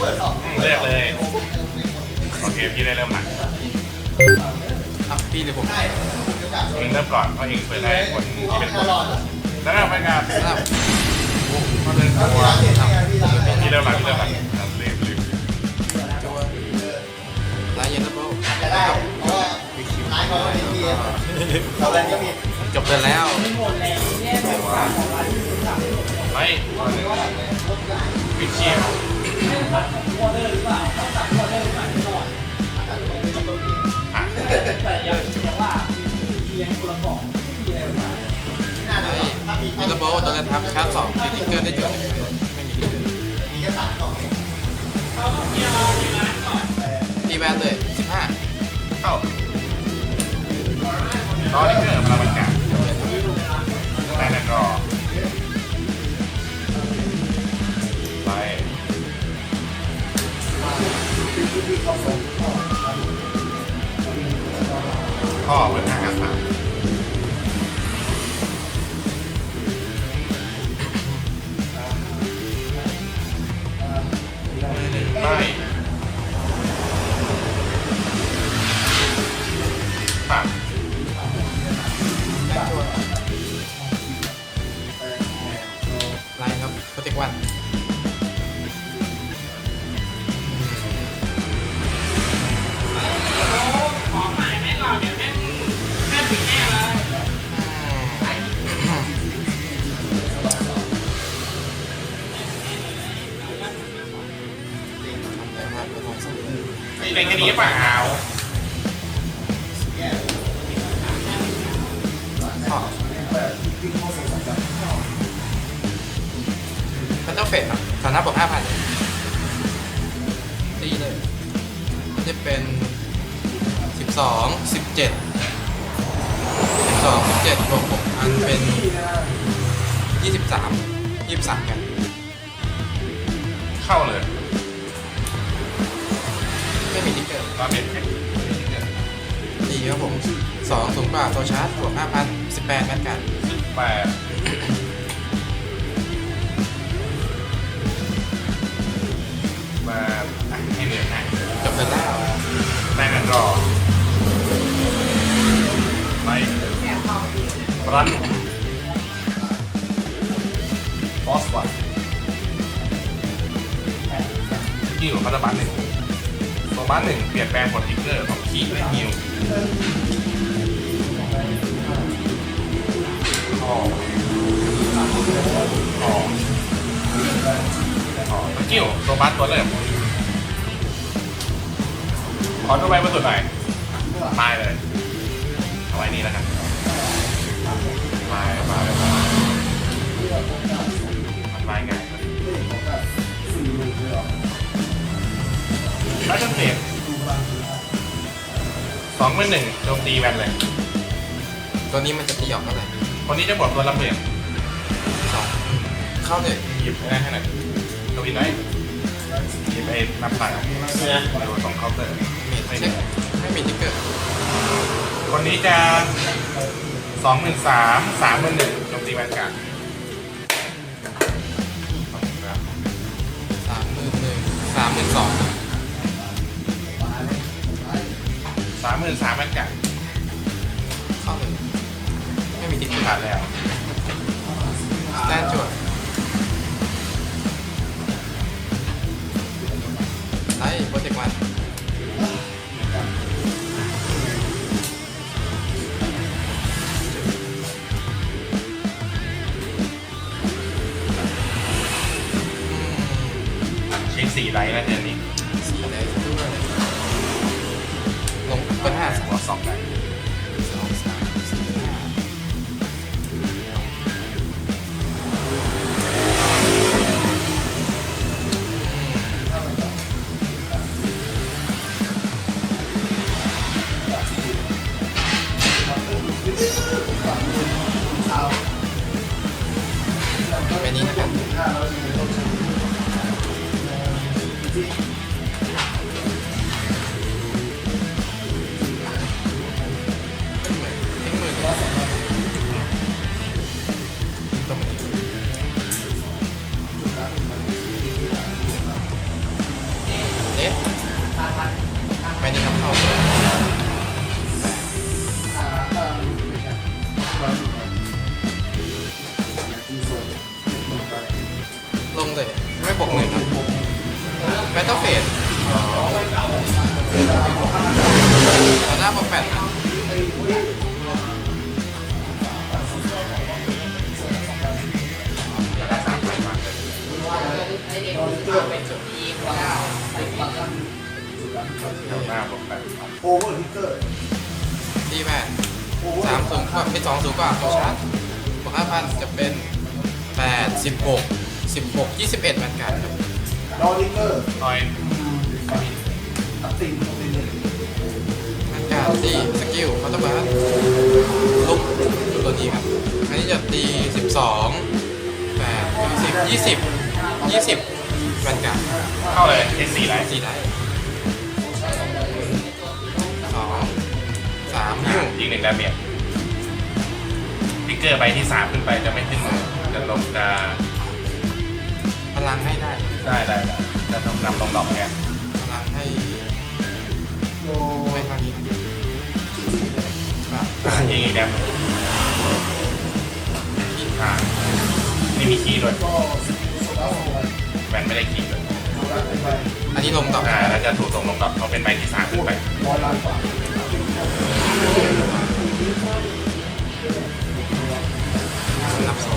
เลือกเลย โอเค พี่ได้เริ่มหนักอะพี่หรือผมเองเริ่มก่อนเพราะเองเปิดได้คนที่เป็นคนแล้วก็ไปงานครับเขาเดินตัวพี่เริ่มหลังพี่เริ่มหลังครับลืมลืมตัวลายเย็นแล้วโบครับจบเลยแล้วไม่ตัวหนึ่งวิเชียอะ มีระโบโดนทับชาร์จสองสติ๊กเกอร์ได้จุดหนึ่งไม่มีตีแวนเลยสิบห้าเข้าตอนนี้เกิดพลังบรรยากาศ ข้อเปิดห้ากับสามไม่ผ่านไลน์ครับโปรเจกต์วัน เป็นแค่นี้เปล่ามันต้องเฟดครับฐานะบอกห้าพันตีเลยมันจะเป็นสิบสองสิบเจ็ดสิบสองสิบเจ็ดบวกหกอันเป็นยี่สิบสามยี่สิบสามกัน เข้าเลย ไม่มีติ๊กเกอร์ตอนเป็นแค่ดีครับผมสองสูงกว่าโซชาร์จบวกห้าพันสิบแปดแมนกันสิบแปดมาอะให้เหลือหนักจบเลยแล้วได้เงินรอไปรันฟอสวัตที่อยู่พัฒบัตหนึ่งตัว บ้านหนึ่งเปลี่ยนแปลงกดทิกเกอร์ของคีและฮิวออกออกออกตะกิ้วตัวบ้านตัวเริ่มขอดูใบมาสุดหน่อยตายเลยเอาไว้นี่แล้วกันตายตายตามันตายง่ายแล้วจะเปลี่ยนสองเป็นหนึ่งโจมตีแวนเลยตัวนี้มันจะตีออกเท่าไหร่คนนี้จะบดตัวละเปลี่ยนสองเข้าเลยหยิบให้ได้ให้หน่อยทวินไหนหยิบไอ้นับตังค์เดี๋ยวส่งเคาน์เตอร์มีเช็คไม่มีติ๊กเกอร์คนนี้จะสองหมื่นสามสามหมื่นหนึ่งโจมตีแวนการ์ดสามหมื่นหนึ่งสามหมื่นสอง หมื่นสามแวนการ์ดเข้าเลยไม่มีติ๊กเกอร์ผ่านแล้วแต้นจวดไล่โปรเจกต์วันเช็คสี่ไลท์แล้วเดือนนี้ ห้า ยี่สิบมันกันเข้าเลยเอสี่ไรสี่ได้สองสามนิ้วยิงหนึ่งดาเมจติ๊กเกอร์ใบที่สามขึ้นไปจะไม่ขึ้นมือจะลงจะพลังให้ได้ ได้ได้ได้จะต้องนำลงดอกแกพลังให้โยไม่เท่านี้ครับอ่ายิงอีกแดมอ่าไม่มีคีย์ด้วยก็ แล้วแวนไม่ได้คีย์ด้วยไปอันนี้ลงต่ออ่าแล้วจะถูกส่งลงดอกเขาเป็นใบที่สามขึ้นไปร้อยล้านกว่านับโซ่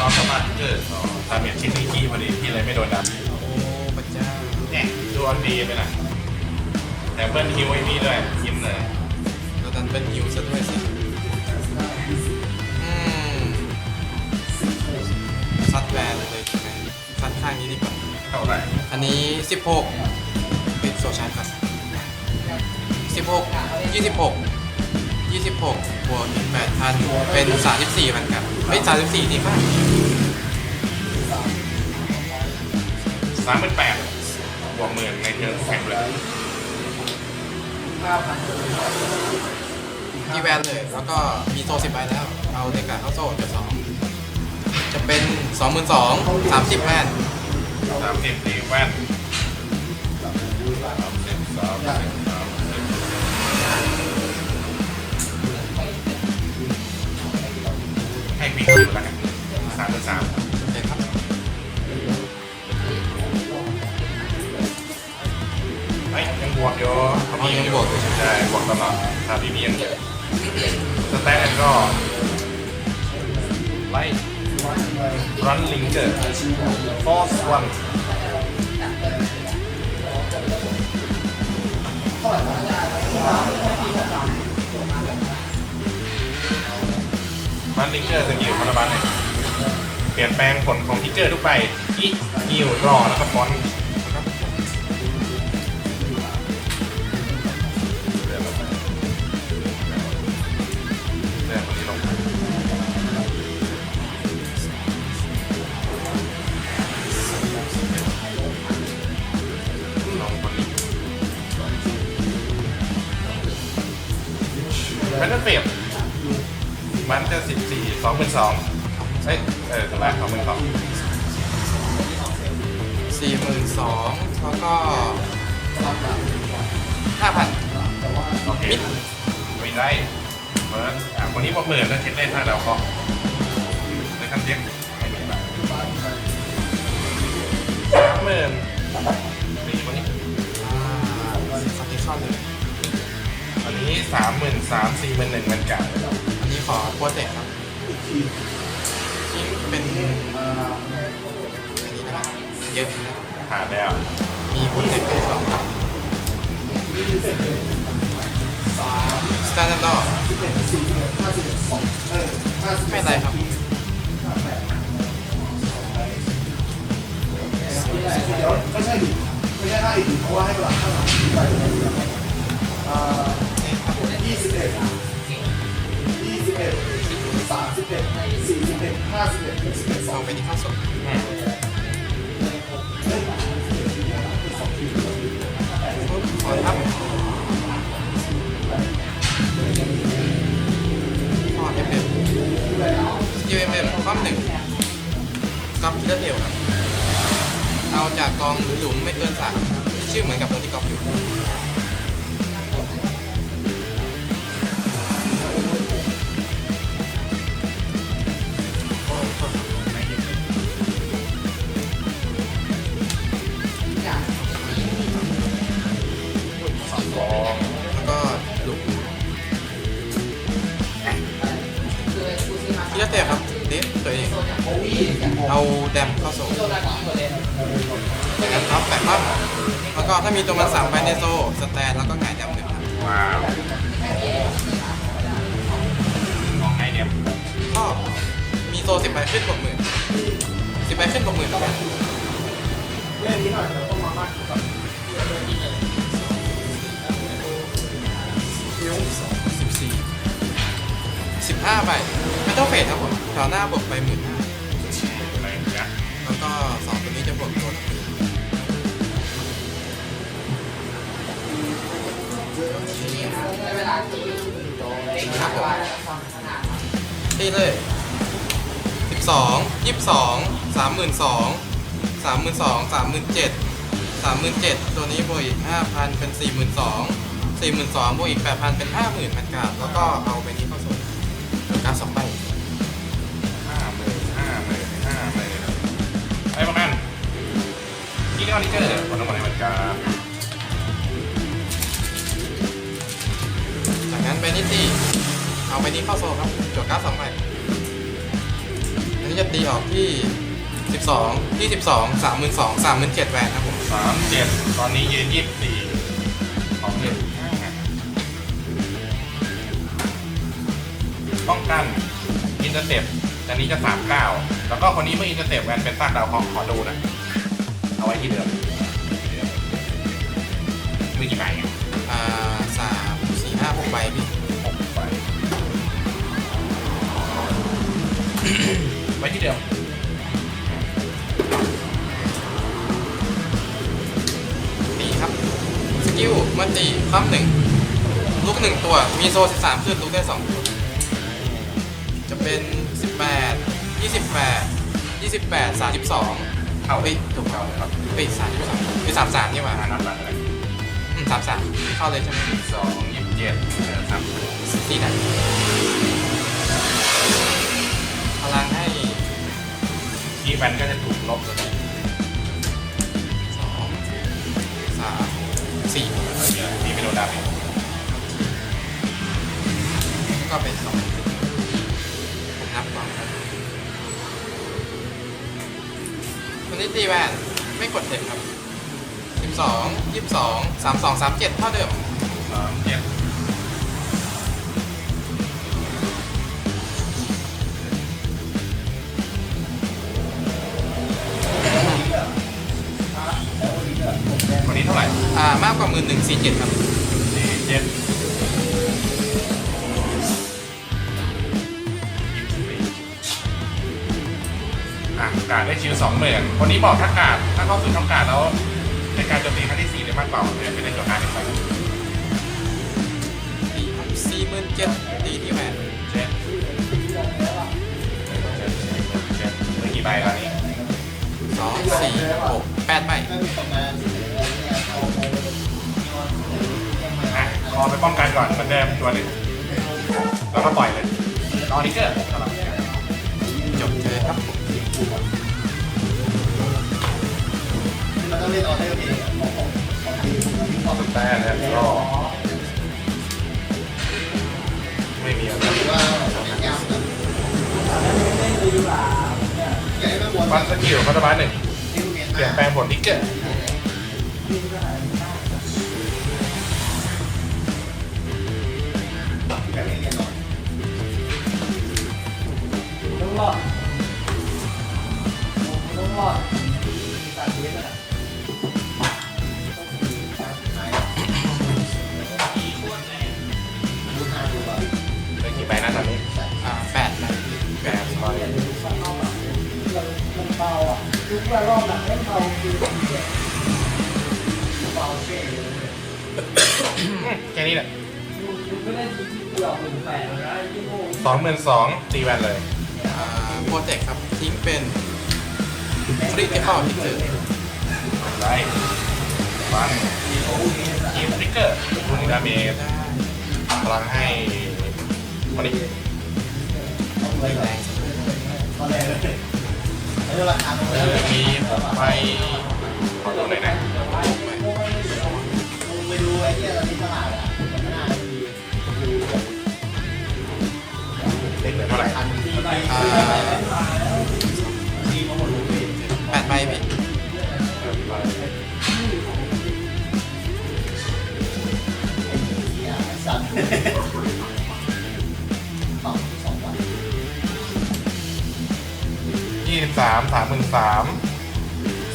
อ๋อสมาร์ทเกอร์อ๋อดาเมจชิ้นนี้คีย์พอดีพี่เลยไม่โดนดาโอ้พระเจ้าเนี่ยดูอันดีไปหน่อยแต่เบิ้ลฮิวไอ้นี่ด้วยยิ้มเลยเราดันเป็นฮิวซะด้วยสิ ซัดแวนเลยใช่ไหมซัดข้างนี้ดีกว่าเท่าไหร่อันนี้ 16 เป็นโซชาร์จก่อน16 26 26บวกอีก8,000 เป็น 34มันครับเฮ้ย34ดีมากสามหมื่นแปดบวกหมื่นในเทิร์นแข่งเลยที่แวนเลย แล้วก็มีโซ่10ใบแล้ว เอาเด็กกาเข้าโซ่จะสองจะ เป็น 22,000 30แวนสามสิบสี่แว่น สี่สองเป็นสองเอ้ยเออถูกแล้วสองเป็นสองสี่หมื่นสองแล้วก็ห้าพันโอเคไม่ได้เบิร์ดอะคนนี้บอกหมื่นแล้วเช็ดเล่นห้าดาวเคาะในขั้นเทียบให้หมื่นบาทสามหมื่นนี่คนนี้อ่าสเต็กชอบเลยอันนี้สามหมื่นสามสี่หมื่นหนึ่งมันกัดอันนี้ขอโปรเจกต์ครับ ที่เป็นเอันนี้นะครับเยอะนะผ่าแล้วมีโปรเจกต์ให้สองครับสแตนดาร์ดไม่เป็นไรครับเดี๋ยวไม่ใช่ดิไม่ใช่ห้าอีกเพราะว่าให้หลังข้างหลังไปยี่สิบเอ็ดยี่สิบเอ็ด สามสิบเอ็ดสี่สิบเอ็ดห้าสิบเอ็ดหกสิบเอ็ดสอเอางไปที่ข้าวสดอืมขอครับพอเอฟเอฟยูเอฟเอฟข้อหนึ่งกับคิเลอร์เทลครับเอาจากกองหรือหลุมไม่เกินสามชื่อเหมือนกับตัวที่กองอยู่ เอาแดมเข้าโซ่จากนั้นครับแปะปั๊บแล้วก็ถ้ามีตัวมันสามใบในโซ่สแตนแล้วก็หงายแดมหนึ่งครับว้าวมองไงเนี่ยก็มีโซ่สิบใบขึ้นบวกหมื่นสิบใบขึ้นบวกหมื่นแล้วกันเล่นนี้หน่อยเดี๋ยวต้องมาบ้านก่อนสิบสี่สิบห้าใบไม่ต้องเฟดครับผมแถวหน้าบวกไปหมื่นห้า สองตัวนี้จะบวกตัวละหมื่นตีเลยสิบสองยี่สิบสองสามหมื่นสองสามหมื่นสองสามหมื่นเจ็ดสามหมื่นเจ็ดตัวนี้บวกอีกห้าพันเป็นสี่หมื่นสองสี่หมื่นสองบวกอีกแปดพันเป็นห้าหมื่นพันกาแล้วก็เอาไปนี้เข้าส่วนการสองใบ ออนิเกอร์ผลทั้งหมดในวันการจากนั้นไปนิตีเอาไปนี้เข้าโซครับจดการ์ดสองใบอันนี้จะตีออกที่ 12 ที่ 12 32 37แหวนครับผมสามเจ็ดตอนนี้ยืนยี่สิบสี่สองหนึ่งห้าป้องกันอินเตอร์เซปอันนี้จะสามเก้าแล้วก็คนนี้เมื่ออินเตอร์เซปแวนเป็นซากดาวเคราะห์ขอดูหนะ เอาไว้ที่เดิมมือกี่ใบอะอ่าสามสี่ห้าหกใบพี่หกใบไว้ที่เดิมตีครับ สกิลเมื่อตีคว่ำหนึ่งลูกหนึ่งตัว มีโซ่13ขึ้นลูกได้สองตัวจะเป็น18 28 28 32 เข้าเอ้ยถูกเข้าเลยครับเอ้ย32เอ้ย33นี่หว่าอ่านับหลังเลยอืม33เข้าเลยใช่ไหมสองยี่สิบเจ็ดสามตีไหนพลังให้ที่แวนก็จะถูกลบเลยสองสามสี่ที่ไม่โดนดาเมจแล้วก็เป็นสอง วันนี้ตีแวนไม่กดเทคครับสิบสองยี่สิบสองสามสองสามเจ็ดเท่าเดิมสามเจ็ดวันนี้เท่าไหร่อ่ามากกว่าหมื่นหนึ่งสี่เจ็ดครับสี่เจ็ด การได้ชิวสองหมื่นคนนี้บอกถ้าการถ้าเข้าสู่ช่องการแล้วในการโจมตีครั้งที่สี่ได้มากกว่าเนี่ยเป็นในตัวการหนึ่งไปตีครับสี่หมื่นเจ็ดตีที่แวนเจ็ดเจ็ดเจ็ดเหลือกี่ใบแล้วนี่สองสี่หกแปดใบอะขอไปป้องกันก่อนเหมือนเดิมตัวหนึ่งแล้วก็ปล่อยเลยรอนิกเกอร์จบเลยครับ ต้องเล่นออเดอร์เองของของของทีมของสุดแต่แล้วก็ไม่มีอะไรว่าแก้วนะใหญ่มากบนวัดสกิลพัฒนาหนึ่งที่เมียนเปลี่ยนแปลงผลนิกเกอร์แบบนี้เรียนหน่อยต้องรอดต้องรอดตัด สองหมื่นสองตีแวนเลยอ่าโปรเจกต์ครับ ทิ้งเป็นฟรีเทคอลที่เจอไลท์วันยิมนิกเกอร์ดูนิดาเมจได้พลังให้คนนี้ไม่แรงตอนแรกเลยแล้วราคาตรงเอนี้อมีหกใบขอดูหน่อยนะ แปดใบพี่ยี่สิบสามสามหมื่นสาม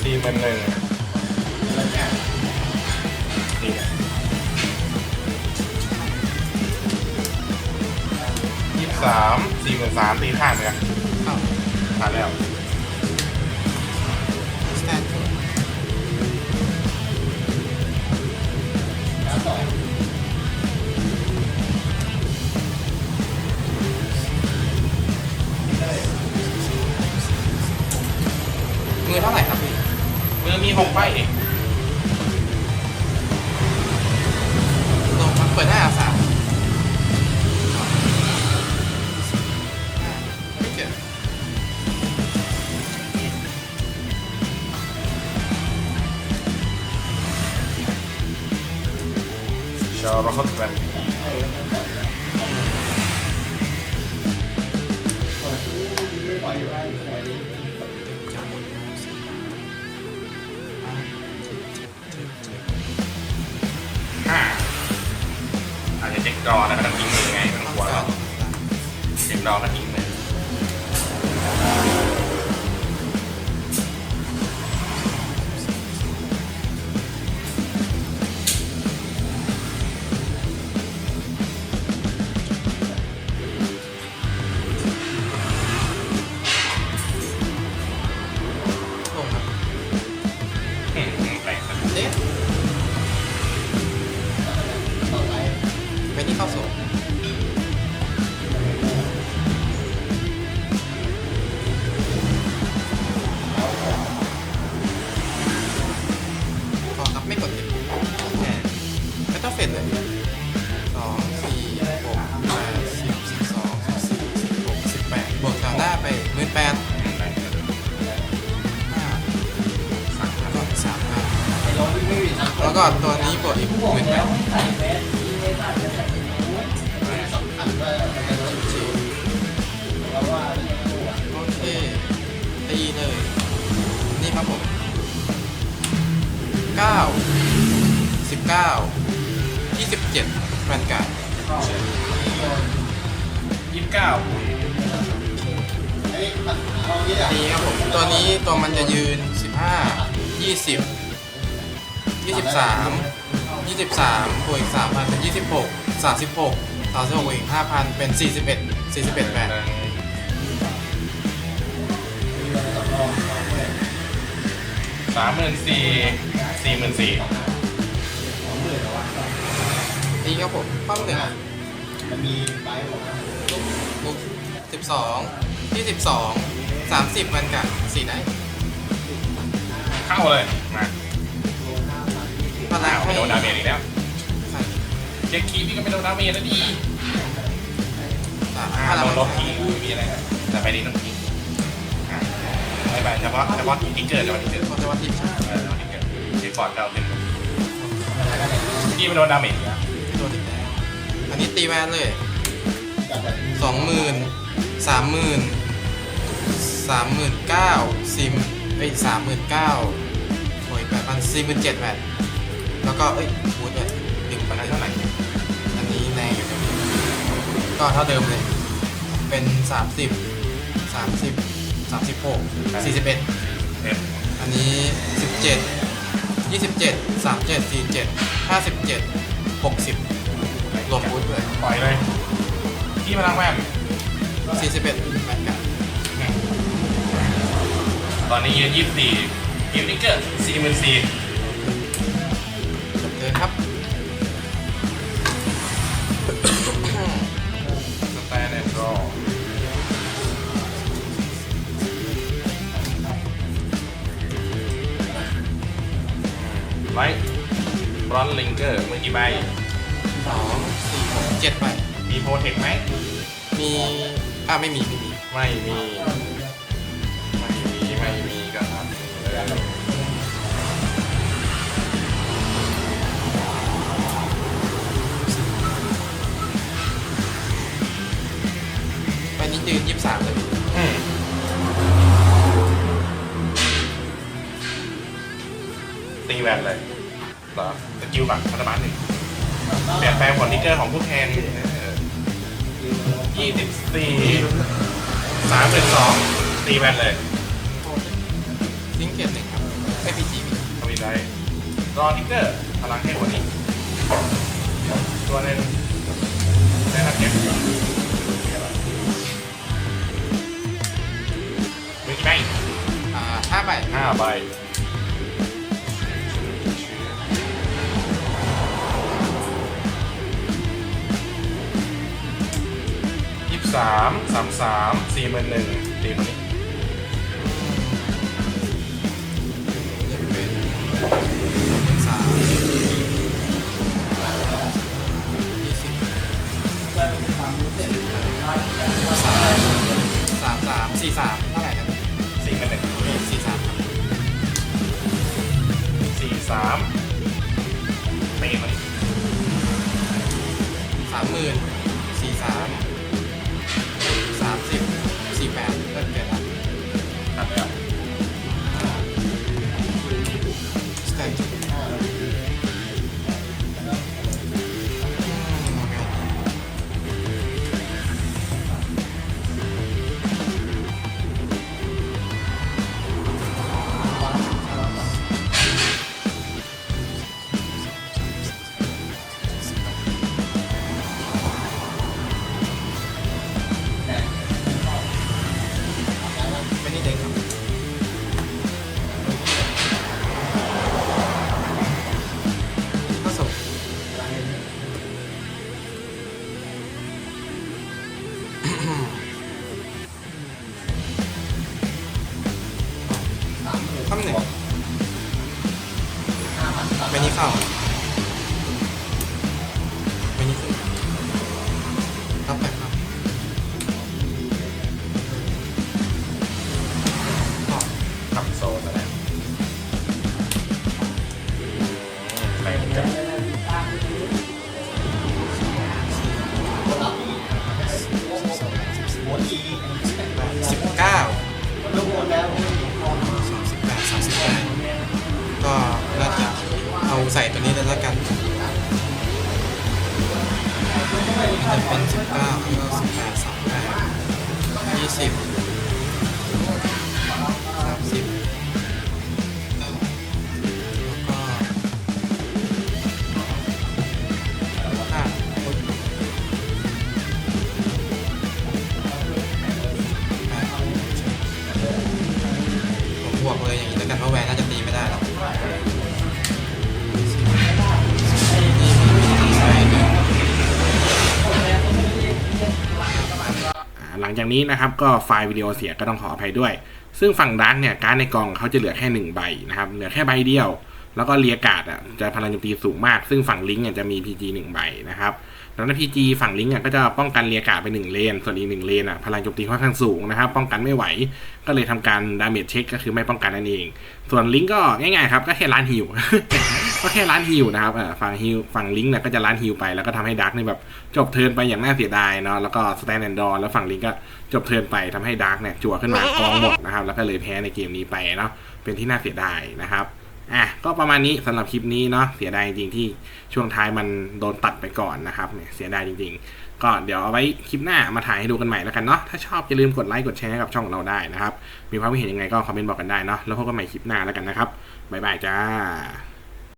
สี่หมื่นหนึ่ง สิบสามสี่หมื่นสามตีข้างเลยเข้าผ่านแล้ว ช็คดอแล้วก็ทิ้งมือไงไม่ต้องกลัวหรอกเช็คดอแล้วทิ้งมือ ก็ตัวนี้บวกอีกหมื่นแปดโอเคตีเลย นี่ครับผมเก้าสิบเก้ายี่สิบเจ็ดแฟนการ์ดยี่สิบเก้าตีครับผม ตัวนี้ตัวมันจะยืนสิบห้ายี่สิบ ยี่สิบสามยี่สิบสามบวกอีกสามพันเป็นยี่สิบหกสามสิบหกสามสิบหกบวกอีกห้าพันเป็นสี่สิบเอ็ดสี่สิบเอ็ดแฟนสามหมื่นสี่สี่หมื่นสี่ตีครับผมป้อมหนึ่งมันมีใบของลุกลุกสิบสองที่สิบสองสามสิบมันกับสี่ได้เข้าเลย มา พลัอ้างวไม่ให้โดนดาเมจอีกแล้วใส่เช็คคีย์พี่ก็ไม่โดนดาเมจแล้วดีสามอ่าพลัโดงนลบคีย์ไม่มีอะไรนะแต่ไปนี้ต้องคีย์อ่าไม่ไปเฉพาะเฉพาะที่เกิดเฉพาะที่เกิดคนจะวัดที่เออเฉพาะที่เกิดเช็คบอร์ดเก้าขึ้นพี่ไม่โดนดาเมจอีกแล้วโดนอีกแล้วอันนี้ตีแวนเลยสองหมื่นสามหมื่นสามหมื่นเก้าสี่เอ้ยสามหมื่นเก้าโอ้ยแปดพันสี่หมื่นเจ็ดแวน แล้วก็เอ้ยบูทเลยหนึ่งตพัอนนนั้นเท่าไหร่อันนี้แรงอยู่ตรงนี้ก็เท่าเดิมเลย เป็นสามสิบสามสิบสามสิบหกสี่สิบเอ็ดเอ็ดอันนี้สิบเจ็ดยี่สิบเจ็ดสามเจ็ดสี่เจ็ดห้าสิบเจ็ดหกสิบรวมบูทด้วยปล่อยเลยพี่พลังแว่นสี่สิบเอ็ดแมตช์กันตอนนี้ยืนยี่สิบสี่กิฟต์นิกเกอร์สี่หมื่นสี่ รอนลิงเกอร์เมื่อกี่ใบสองสี่หกเจ็ดไปมีโปรเทคไหม มีอ่าไม่มีไม่มีไม่มี ไม่มีไม่มีก็ทำเลยไปนี้ยืนยี่สิบสามเลยอืมตีแวนเลยเหรอส กิลแบบพัฒนาหนึ่งเปลี่ยนแปลงผลนิกเกอร์ของผู้แทนยี่สิบสี่สามเป็นสองตีแวนเลยทิ้งเกียร์หนึ่งครับไอพีจีทวีได้รอทิกเกอร์พลังให้หัวนี้ตัวหนึ่งได้รับเก็บมือกี่ใบอ่าห้าใบห้าใบ สิบสามสามสามสี่หมื่นหนึ่งตีคนนี้สามสามสี่สามเท่าไหร่นะสี่หมื่นหนึ่งสี่สามสี่สามตีคนนี้สามหมื่น ผมใส่ตัวนี้แลยละกันมันจะเป็น19แล้วก็18 38 20 อ่างนี้นะครับ ก็ไฟล์วิดีโอเสียก็ต้องขออภัยด้วย ซึ่งฝั่งดักเนี่ยการในกองเขาจะเหลือแค่หนึ่งใบนะครับ เหลือแค่ใบเดียว แล้วก็เรียกกาดอะจะพลังโจมตีสูงมาก ซึ่งฝั่งลิงก์เนี่ยจะมี PG หนึ่งใบนะครับแล้วใน PG ฝั่งลิงก์อะก็จะป้องกันเรียกกาดไปหนึ่งเลน ส่วนอีกหนึ่งเลนอะพลังโจมตีค่อนข้างสูงนะครับ ป้องกันไม่ไหว ก็เลยทำการดาเมจเช็คก็คือไม่ป้องกันนั่นเอง ส่วนลิงก์ก็ง่ายๆครับก็แค่ร้านฮิว ก็แค่ร้านฮิวนะครับฝั่งฮิวฝั่งลิงก์เนี่ยก็จะร้านฮิวไปแล้วก็ทำให้ดักนี่แบบจบเทินไปอย่างน่าเสียดายเนาะแล้วก็สแตนแอนดอร์แล้วฝั่งลิงก์ก็จบเทินไปทำให้ดักเนี่ยจั่วขึ้นมากองหมดนะครับแล้วก็เลยแพ้ในเกมนี้ไปเนาะเป็นที่น่าเสียดายนะครับอะก็ประมาณนี้สำหรับคลิปนี้เนาะเสียดายจริงที่ช่วงท้ายมันโดนตัดไปก่อนนะครับเนี่ยเสียดายจริง ๆ ก็เดี๋ยวเอาไว้คลิปหน้ามาถ่ายให้ดูกันใหม่แล้วกันเนาะถ้าชอบอย่าลืมกดไลค์กดแชร์ให้กับช่องของเราได้นะครับมีความคิดเห็นยังไงก็คอมเมนต์บอกกันได้เนาะแล้วพบกันใหม่คลิปหน้าแล้วกันนะครับบ๊ายบายจ้า